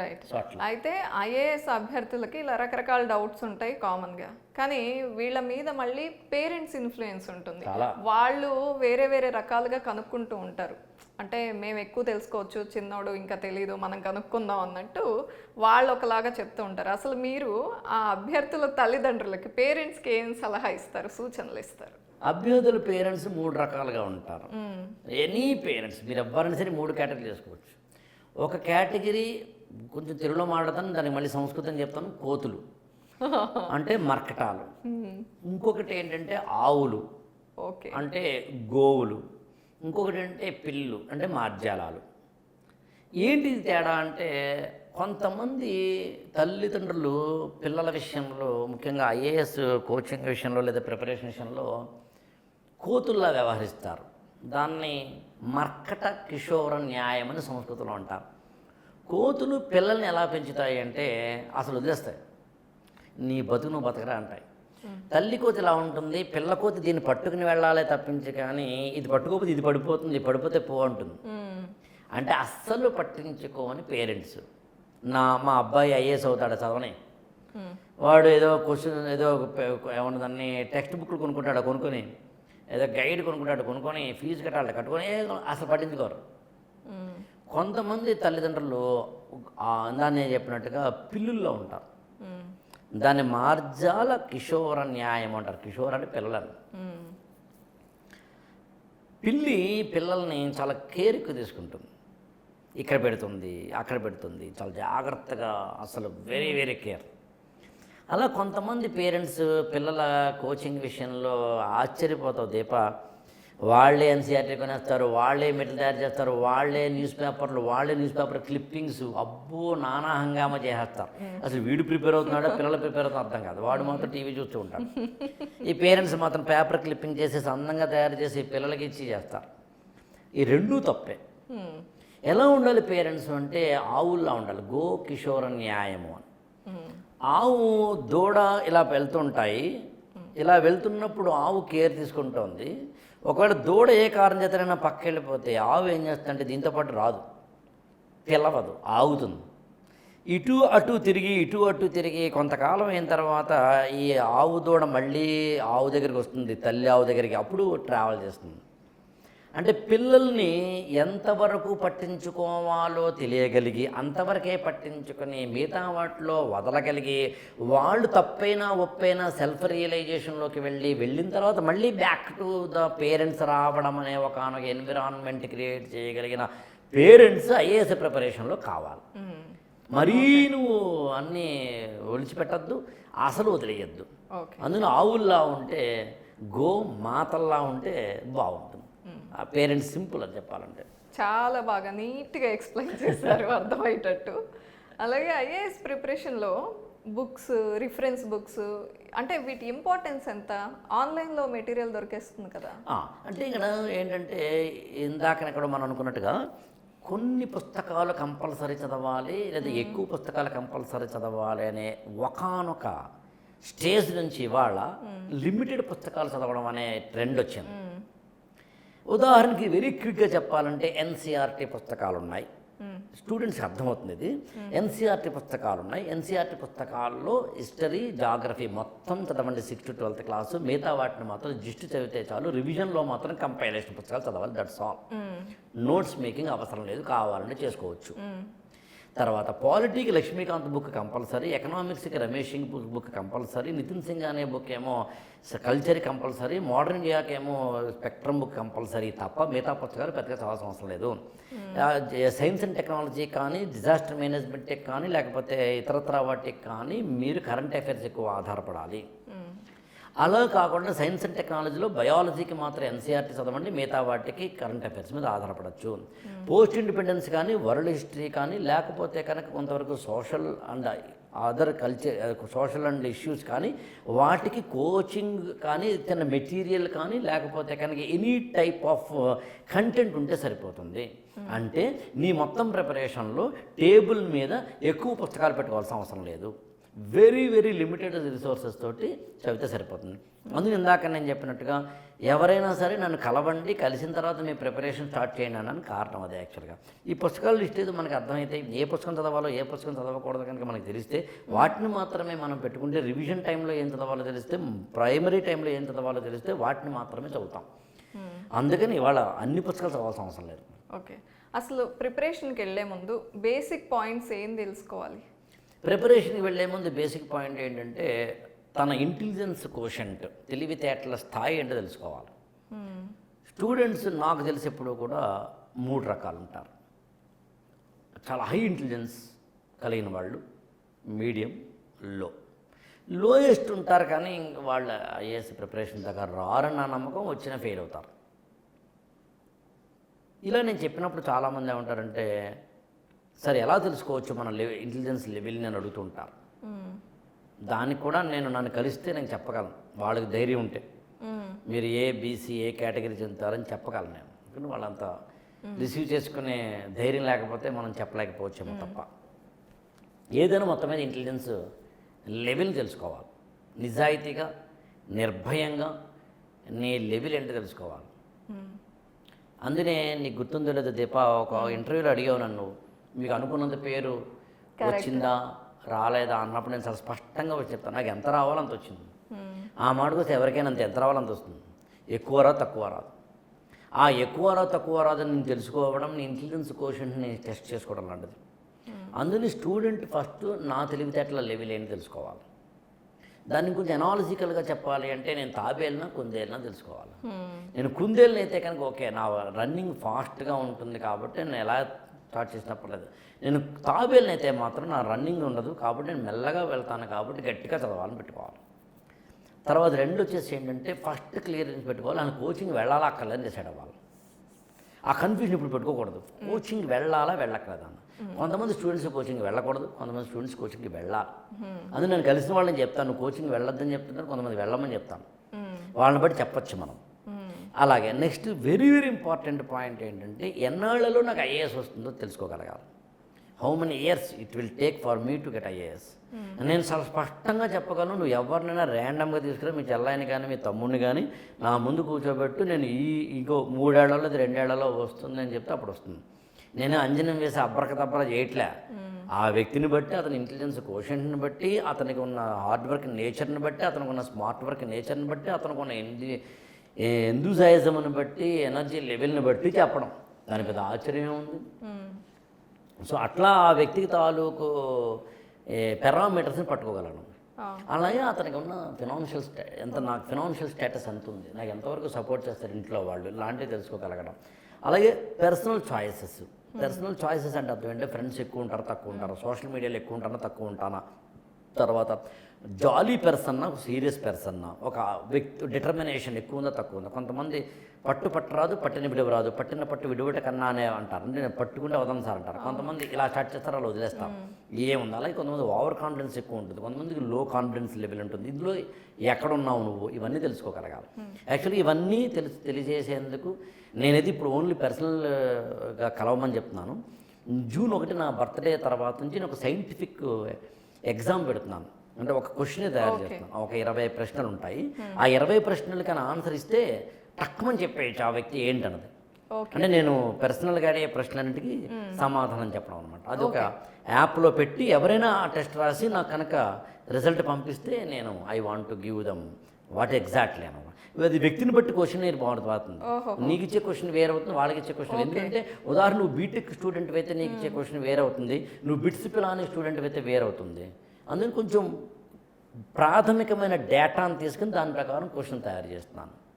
Right అయితే IAS అభ్యర్థులకి ఇలా రకరకాల డౌట్స్ ఉంటాయి కామన్గా కానీ వీళ్ళ మీద మళ్ళీ పేరెంట్స్ ఇన్ఫ్లుయెన్స్ ఉంటుంది. వాళ్ళు వేరే వేరే రకాలుగా కనుక్కుంటూ ఉంటారు. అంటే మేము ఎక్కువ తెలుసుకోవచ్చు చిన్నోడు ఇంకా తెలియదు మనం కనుక్కుందాం అన్నట్టు వాళ్ళు ఒకలాగా చెప్తూ ఉంటారు. అసలు మీరు ఆ అభ్యర్థుల తల్లిదండ్రులకి పేరెంట్స్కి ఏం సలహా ఇస్తారు సూచనలు ఇస్తారు? అభ్యర్థుల పేరెంట్స్ మూడు రకాలుగా ఉంటారు. ఎనీ పేరెంట్స్ మీరు ఎవ్వరైనా సరే మూడు కేటగిరీ చేసుకోవచ్చు ఒక కేటగిరీ కొంచెం తెలుగులో మాట్లాడతాను దానికి మళ్ళీ సంస్కృతం చెప్తాను కోతులు. అంటే మర్కటాలు. ఇంకొకటి ఏంటంటే ఆవులు. ఓకే. అంటే గోవులు. ఇంకొకటి అంటే పిల్లు అంటే మార్జాలాలు. ఏంటి తేడా అంటే కొంతమంది తల్లిదండ్రులు పిల్లల విషయంలో ముఖ్యంగా ఐఏఎస్ కోచింగ్ విషయంలో లేదా ప్రిపరేషన్ విషయంలో కోతుల్లా వ్యవహరిస్తారు. దాన్ని మర్కట కిషోర న్యాయం అని సంస్కృతంలో అంటారు. కోతులు పిల్లల్ని ఎలా పెంచుతాయి అంటే అసలు వదిలేస్తాయి. నీ బతుకు నువ్వు బతకరా అంటాయి. తల్లి కోతి ఇలా ఉంటుంది? పిల్ల కోతి దీన్ని పట్టుకుని వెళ్ళాలి తప్పించి కానీ ఇది పట్టుకోకపోతే ఇది పడిపోతుంది ఇది పడిపోతే పో అంటుంది. అంటే అస్సలు పట్టించుకోని పేరెంట్స్. నా మా అబ్బాయి ఐఏఎస్ అవుతాడు చదవని. వాడు ఏదో క్వశ్చన్ ఏదో ఏమన్నా దాన్ని టెక్స్ట్ బుక్లు కొనుక్కుంటాడు కొనుక్కొని. ఏదో గైడ్ కొనుక్కుంటాడు కొనుక్కొని ఫీజు కట్టాలి కట్టుకొని అసలు పట్టించుకోరు. కొంతమంది తల్లిదండ్రులు దాన్ని చెప్పినట్టుగా పిల్లుల్లో ఉంటారు. దాన్ని మార్జాల కిషోర న్యాయం అంటారు. కిషోర్ అంటే పిల్లలని. పిల్లి పిల్లల్ని చాలా కేర్కి తీసుకుంటుంది. ఇక్కడ పెడుతుంది అక్కడ పెడుతుంది. చాలా జాగ్రత్తగా అసలు వెరీ వెరీ కేర్ అలా కొంతమంది పేరెంట్స్ పిల్లల కోచింగ్ విషయంలో ఆశ్చర్యపోతావు దీప. వాళ్ళే ఎన్సీఆర్టీ కొనేస్తారు వాళ్ళే మెటీరియల్ తయారు చేస్తారు వాళ్ళే న్యూస్ పేపర్లు వాళ్ళే న్యూస్ పేపర్ క్లిప్పింగ్స్. అబ్బో నానా హంగామా చేసేస్తారు. అసలు వీడు ప్రిపేర్ అవుతున్నాడో పిల్లలు ప్రిపేర్ అవుతుందో అర్థం కాదు. వాడు మాత్రం టీవీ చూస్తూ ఉంటాడు. ఈ పేరెంట్స్ మాత్రం పేపర్ క్లిప్పింగ్ చేసేసి అందంగా తయారు చేసి పిల్లలకి ఇచ్చి చేస్తారు. ఈ రెండూ తప్పే. మ్మ్. ఎలా ఉండాలి పేరెంట్స్ అంటే ఆవుల్లా ఉండాలి. గో కిషోర న్యాయము అని. మ్మ్. ఆవు దూడ ఇలా వెళ్తుంటాయి. ఇలా వెళ్తున్నప్పుడు ఆవు కేర్ తీసుకుంటోంది. ఒకవేళ దూడ ఏ కారణం చేతనైనా పక్క వెళ్ళిపోతే ఆవు ఏం చేస్తుందంటే దీంతో పాటు రాదు. పిలవదు ఆగుతుంది. ఇటు అటు తిరిగి ఇటు అటు తిరిగి కొంతకాలం అయిన తర్వాత ఈ ఆవు దూడ మళ్ళీ ఆవు దగ్గరికి వస్తుంది తల్లి ఆవు దగ్గరికి అప్పుడు ట్రావెల్ చేస్తుంది. అంటే పిల్లల్ని ఎంతవరకు పట్టించుకోవాలో తెలియగలిగి అంతవరకే పట్టించుకొని మిగతా వాటిలో వదలగలిగి వాళ్ళు తప్పైనా ఒప్పైనా సెల్ఫ్ రియలైజేషన్లోకి వెళ్ళి వెళ్ళిన తర్వాత మళ్ళీ బ్యాక్ టు ద పేరెంట్స్ రావడం అనే ఒక ఎన్విరాన్మెంట్ క్రియేట్ చేయగలిగిన పేరెంట్స్ ఐఏఎస్ ప్రిపరేషన్లో కావాలి. మరీ నువ్వు అన్నీ ఒలిచిపెట్టద్దు అసలు వదిలేయద్దు. అందులో ఆవుల్లా ఉంటే గో మాతల్లా ఉంటే బాగుంటుంది. ఆ పేరెంట్స్ సింపుల్ అని చెప్పాలంటే. చాలా బాగా నీట్గా ఎక్స్ప్లెయిన్ చేశారు అర్థమయ్యేటట్టు. అలాగే ఐఏఎస్ ప్రిపరేషన్లో బుక్స్ రిఫరెన్స్ బుక్స్ అంటే వీటి ఇంపార్టెన్స్ ఎంత? ఆన్లైన్లో మెటీరియల్ దొరికేస్తుంది కదా. అంటే ఇక్కడ ఏంటంటే ఇందాక కూడా మనం అనుకున్నట్టుగా కొన్ని పుస్తకాలు కంపల్సరీ చదవాలి లేదా ఎక్కువ పుస్తకాలు కంపల్సరీ చదవాలి అనే ఒకానొక స్టేజ్ నుంచి ఇవాళ లిమిటెడ్ పుస్తకాలు చదవడం అనే ట్రెండ్ వచ్చింది. ఉదాహరణకి వెరీ క్విక్గా చెప్పాలంటే ఎన్సీఆర్టీ పుస్తకాలు ఉన్నాయి మ్మ్. స్టూడెంట్స్కి అర్థమవుతుంది ఇది. ఎన్సీఆర్టీ పుస్తకాలు ఉన్నాయి ఎన్సీఆర్టీ పుస్తకాల్లో హిస్టరీ జాగ్రఫీ మొత్తం చదవండి. Sixth twelfth class. మిగతా వాటిని మాత్రం జిస్ట్ చదివితే చాలు. రివిజన్లో మాత్రం కంపైలేషన్ పుస్తకాలు చదవాలి. That's all. నోట్స్ మేకింగ్ అవసరం లేదు. కావాలంటే చేసుకోవచ్చు. తర్వాత పాలిటీకి Laxmikanth book compulsory ఎకనామిక్స్కి Ramesh Singh book book compulsory Nitin Singh అనే బుక్ ఏమో కల్చర్ కంపల్సరీ మోడర్న్ ఇండియాకి ఏమో స్పెక్ట్రమ్ బుక్ కంపల్సరీ తప్ప మిగతా పుస్తకాలు పెద్దగా చదవాల్సిన అవసరం లేదు సైన్స్ అండ్ టెక్నాలజీ కానీ డిజాస్టర్ మేనేజ్మెంట్కి కానీ లేకపోతే ఇతరత్ర వాటికి కానీ మీరు కరెంట్ అఫైర్స్ ఎక్కువ ఆధారపడాలి. అలా కాకుండా సైన్స్ అండ్ టెక్నాలజీలో బయాలజీకి మాత్రం ఎన్సీఆర్టీ చదవండి మిగతా వాటికి కరెంట్ అఫైర్స్ మీద ఆధారపడచ్చు. పోస్ట్ ఇండిపెండెన్స్ కానీ వరల్డ్ హిస్టరీ కానీ లేకపోతే కనుక కొంతవరకు social and other culture social and issues కానీ వాటికి కోచింగ్ కానీ చిన్న మెటీరియల్ కానీ లేకపోతే కనుక ఎనీ టైప్ ఆఫ్ కంటెంట్ ఉంటే సరిపోతుంది. అంటే నీ మొత్తం ప్రిపరేషన్లో టేబుల్ మీద ఎక్కువ పుస్తకాలు పెట్టుకోవాల్సిన అవసరం లేదు. వెరీ వెరీ లిమిటెడ్ రిసోర్సెస్ తోటి చదివితే సరిపోతుంది. అందుకు ఇందాక నేను చెప్పినట్టుగా ఎవరైనా సరే నన్ను కలవండి కలిసిన తర్వాత మీ ప్రిపరేషన్ స్టార్ట్ చేయండి అని కారణం అదే యాక్చువల్గా ఈ పుస్తకాల లిస్ట్ ఏదో మనకి అర్థమైతే ఏ పుస్తకం చదవాలో ఏ పుస్తకం చదవకూడదు కనుక మనకు తెలిస్తే వాటిని మాత్రమే మనం పెట్టుకుంటే రివిజన్ టైంలో ఏం చదవాలో తెలిస్తే ప్రైమరీ టైంలో ఏం చదవాలో తెలిస్తే వాటిని మాత్రమే చదువుతాం. అందుకని ఇవాళ అన్ని పుస్తకాలు చదవాల్సిన అవసరం లేదు. ఓకే అసలు ప్రిపరేషన్కి వెళ్ళే ముందు బేసిక్ పాయింట్స్ ఏం తెలుసుకోవాలి? ప్రిపరేషన్కి వెళ్ళే ముందు బేసిక్ పాయింట్ ఏంటంటే తన ఇంటెలిజెన్స్ కోషంట్ తెలివితేటల స్థాయి ఏంటో తెలుసుకోవాలి. స్టూడెంట్స్ నాకు తెలిసి ఎప్పుడు కూడా మూడు రకాలు ఉంటారు. చాలా హై ఇంటెలిజెన్స్ కలిగిన వాళ్ళు మీడియం లో. లోయెస్ట్ ఉంటారు కానీ ఇంక వాళ్ళ ఐఏఎస్ ప్రిపరేషన్ దగ్గర రారన్న నమ్మకం వచ్చినా ఫెయిల్ అవుతారు. ఇలా నేను చెప్పినప్పుడు చాలామంది ఏమంటారంటే సరే ఎలా తెలుసుకోవచ్చు మన ఇంటెలిజెన్స్ లెవెల్ని అని అడుగుతుంటారు. మ్మ్. దానికి కూడా నేను నన్ను కలిస్తే నేను చెప్పగలను. వాళ్ళకి ధైర్యం ఉంటే. మీరు ఏ బీసీ ఏ కేటగిరీ చెందుతారని చెప్పగలను నేను. ఎందుకంటే వాళ్ళంతా రిసీవ్ చేసుకునే ధైర్యం లేకపోతే మనం చెప్పలేకపోవచ్చేమో తప్ప. ఏదైనా మొత్తం మీద ఇంటెలిజెన్స్ లెవెల్ తెలుసుకోవాలి. నిజాయితీగా నిర్భయంగా నీ లెవెల్ ఏంటో తెలుసుకోవాలి. అందునే నీకు గుర్తుందో లేదో దీప ఒక ఇంటర్వ్యూలో అడిగావు నన్ను. మీకు అనుకున్నంత పేరు వచ్చిందా రాలేదా అన్నప్పుడు నేను చాలా స్పష్టంగా వచ్చి చెప్తాను. నాకు ఎంత రావాలో అంత వచ్చింది. మ్మ్. ఆ మాటకు ఎవరికైనా అంత ఎంత రావాలో అంత వస్తుంది. ఎక్కువ రా తక్కువ రాదు. ఆ ఎక్కువ రా తక్కువ రాదని నేను తెలుసుకోవడం నీ ఇంటెలిజెన్స్ కోషన్ని టెస్ట్ చేసుకోవడం లాంటిది. అందుని స్టూడెంట్ ఫస్ట్ నా తెలివితేటల లెవెల్ ఏంటి తెలుసుకోవాలి. దాన్ని కొంచెం ఎనాలజికల్గా చెప్పాలి అంటే నేను తాబేలినా కుందేలినా తెలుసుకోవాలి. మ్మ్. నేను కుందేలుని అయితే కనుక ఓకే నా రన్నింగ్ ఫాస్ట్గా ఉంటుంది కాబట్టి నేను ఎలా స్టార్ట్ చేసినప్పుడు లేదు నేను తాబేలుని అయితే మాత్రం నా రన్నింగ్ ఉండదు కాబట్టి నేను మెల్లగా వెళ్తాను కాబట్టి గట్టిగా చదవాలని పెట్టుకోవాలి. తర్వాత రెండు వచ్చేసి ఏంటంటే ఫస్ట్ క్లియరెన్స్ పెట్టుకోవాలి. ఆయన కోచింగ్ వెళ్ళాలా అక్కర్లేదని డిసైడ్ అవ్వాలి. ఆ కన్ఫ్యూజన్ ఇప్పుడు పెట్టుకోకూడదు. కోచింగ్ వెళ్ళాలా వెళ్ళక్కర్లేదా కొంతమంది స్టూడెంట్స్ కోచింగ్ వెళ్ళకూడదు కొంతమంది స్టూడెంట్స్ కోచింగ్కి వెళ్ళాలి. అందుకే నేను కలిసిన వాళ్ళని చెప్తాను కోచింగ్ వెళ్ళొద్దని చెప్తుంటారు కొంతమంది వెళ్ళమని చెప్తాను. వాళ్ళని బట్టి చెప్పొచ్చు మనం. అలాగే next very very important point ఏంటంటే ఎన్నాళ్ళలో నాకు ఐఏఎస్ వస్తుందో తెలుసుకోగలగాలి. How many years it will take for me to get IAS. నేను చాలా స్పష్టంగా చెప్పగలను నువ్వు ఎవరినైనా ర్యాండమ్గా తీసుకురా మీ చెల్లాయిని కానీ మీ తమ్ముడిని కానీ నా ముందు కూర్చోబెట్టు నేను ఈ ఇంకో మూడేళ్ళలో రెండేళ్ళలో వస్తుంది అని చెప్తే అప్పుడు వస్తుంది. నేను అంజనం వేసి అబ్రకదబ్బర చేయట్లే. ఆ వ్యక్తిని బట్టి అతని ఇంటెలిజెన్స్ కోషంట్ని బట్టి అతనికి ఉన్న హార్డ్ వర్క్ నేచర్ని బట్టి అతనికి ఉన్న స్మార్ట్ వర్క్ నేచర్ని బట్టి అతనికి ఉన్న ఎందూజాయిజంని బట్టి ఎనర్జీ లెవెల్ని బట్టి చెప్పడం. దాని పెద్ద ఆశ్చర్యం ఉంది. సో అట్లా ఆ వ్యక్తికి తాలూకు పెరామీటర్స్ని పట్టుకోగలను. అలాగే అతనికి ఉన్న ఫినాన్షియల్ స్టా ఎంత నాకు ఫినాన్షియల్ స్టేటస్ ఎంత ఉంది? నాకు ఎంతవరకు సపోర్ట్ చేస్తారు ఇంట్లో వాళ్ళు? ఇలాంటివి తెలుసుకోగలగడం. అలాగే పర్సనల్ చాయిసెస్. పర్సనల్ చాయిసెస్ అంటే అర్థం ఏంటంటే ఫ్రెండ్స్ ఎక్కువ ఉంటారు తక్కువ ఉంటారు? సోషల్ మీడియాలో ఎక్కువ ఉంటానా తక్కువ ఉంటానా? తర్వాత జాలీ పెర్సన్నా ఒక సీరియస్ పెర్సన్నా ఒక వ్యక్తి డిటర్మినేషన్ ఎక్కువ ఉందా తక్కువ ఉందా? కొంతమంది పట్టు పట్టరాదు పట్టిన విడువ రాదు. పట్టిన పట్టు విడువట కన్నా అనే అంటారు. అంటే నేను పట్టుకుంటే వదలను సార్ అంటారు. కొంతమంది ఇలా స్టార్ట్ చేస్తారు అలా వదిలేస్తారు. ఏముంది? అలాగే కొంతమంది ఓవర్ కాన్ఫిడెన్స్ ఎక్కువ ఉంటుంది. కొంతమందికి లో కాన్ఫిడెన్స్ లెవెల్ ఉంటుంది. ఇందులో ఎక్కడున్నావు నువ్వు? ఇవన్నీ తెలుసుకోగలగాలి. యాక్చువల్లీ ఇవన్నీ తెలిసి తెలియజేసేందుకు నేనైతే ఇప్పుడు ఓన్లీ పర్సనల్గా కలవమని చెప్తున్నాను. జూన్ ఒకటి నా బర్త్డే తర్వాత నుంచి నేను ఒక సైంటిఫిక్ ఎగ్జామ్ పెడుతున్నాను. అంటే ఒక క్వశ్చన్ తయారు చేస్తున్నాను. ఒక ఇరవై ప్రశ్నలు ఉంటాయి ఆ ఇరవై ప్రశ్నలకి ఆన్సర్ ఇస్తే తక్కువని చెప్పేయచ్చు ఆ వ్యక్తి ఏంటన్నది. అంటే నేను పర్సనల్గా అడిగే ప్రశ్నలన్నిటికీ సమాధానం చెప్పడం అనమాట అది ఒక యాప్లో పెట్టి ఎవరైనా ఆ టెస్ట్ రాసి నాకు కనుక రిజల్ట్ పంపిస్తే నేను I want to give them what exactly అనమాట అది వ్యక్తిని బట్టి క్వశ్చన్ బాగుంటుంది ఓహో. నీకు ఇచ్చే క్వశ్చన్ వేరే అవుతుంది వాళ్ళకి ఇచ్చే క్వశ్చన్ ఎందుకంటే ఉదాహరణ నువ్వు బీటెక్ స్టూడెంట్ అయితే నీకు ఇచ్చే క్వశ్చన్ వేరే అవుతుంది నువ్వు బిట్స్ పిలాని స్టూడెంట్ అయితే వేరే అవుతుంది. అందుకని కొంచెం ప్రాథమికమైన డేటాను తీసుకుని దాని ప్రకారం క్వశ్చన్ తయారు చేస్తున్నాను.